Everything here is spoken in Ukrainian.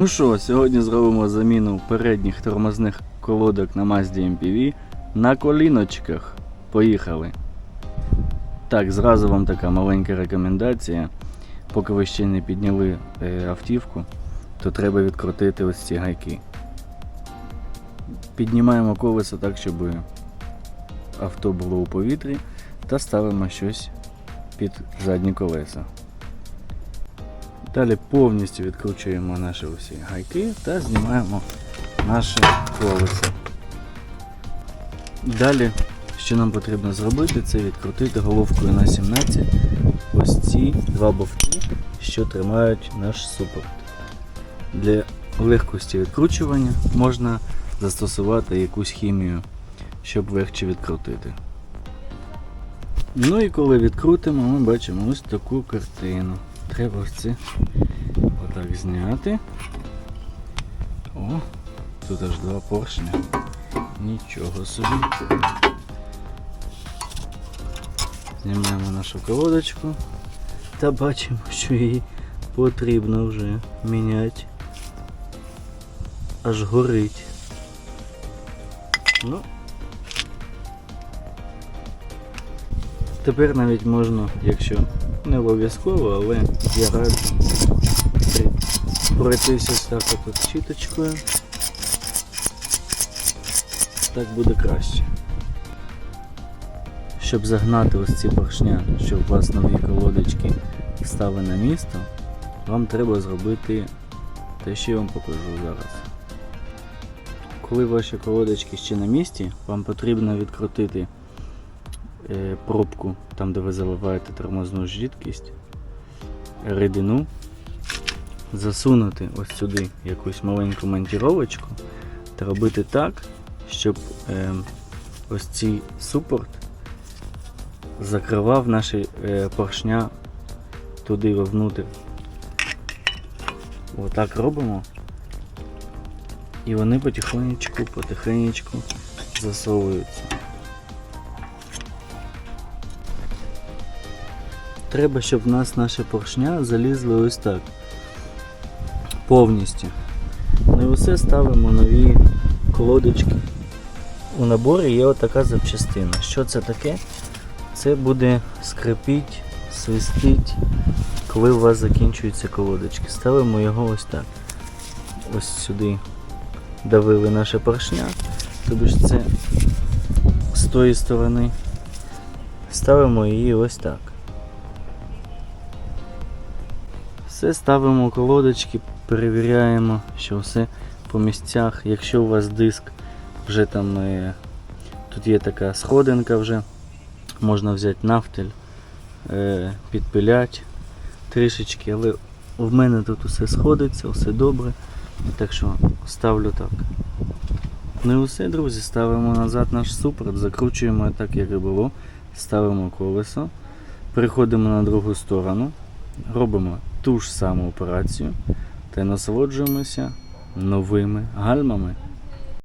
Ну що, сьогодні зробимо заміну передніх тормозних колодок на Mazda MPV на коліночках. Поїхали. Так, зразу вам така маленька рекомендація. Поки ви ще не підняли е, автівку, то треба відкрутити ось ці гайки. Піднімаємо колесо так, щоб авто було у повітрі, та ставимо щось під задні колеса. Далі повністю відкручуємо наші усі гайки та знімаємо наше колесо. Далі, що нам потрібно зробити, це відкрутити головкою на 17 ось ці два бовки, що тримають наш супорт. Для легкості відкручування можна застосувати якусь хімію, щоб легше відкрутити. Ну і коли відкрутимо, ми бачимо ось таку картину. Треба це отак зняти. О, тут аж два поршня. Нічого собі. Знімаємо нашу колодочку та бачимо, що її потрібно вже міняти. Аж горить. Ну. Тепер навіть можна, якщо не обов'язково, але я раджу пройтися так от щіточкою. Так буде краще. Щоб загнати ось ці поршня, щоб у вас нові колодочки стали на місто, вам треба зробити те, що я вам покажу зараз. Коли ваші колодочки ще на місці, вам потрібно відкрутити пробку, там де ви заливаєте тормозну жидкість, рідину, засунути ось сюди якусь маленьку монтіровочку та робити так, щоб е, ось цей супорт закривав наші е, поршня туди вовнутрь. Отак робимо. І вони потихонечку, потихенечку засовуються. Треба, щоб в нас наші поршня залізли ось так. Повністю. Ну і усе ставимо нові колодочки. У наборі є отака запчастина. Що це таке? Це буде скрипіть, свистить, коли у вас закінчуються колодочки. Ставимо його ось так. Ось сюди давили наше поршня. Тобто це з тої сторони. Ставимо її ось так. Все ставимо колодочки, перевіряємо, що все по місцях. Якщо у вас диск вже там е, тут є така сходинка вже, можна взяти нафтель, е, підпиляти трішечки, але в мене тут усе сходиться, все добре. Так що ставлю так. Ну і все, друзі, ставимо назад наш супорт, закручуємо так, як і було, ставимо колесо, переходимо на другу сторону, робимо ту ж саму операцію та насолоджуємося новими гальмами.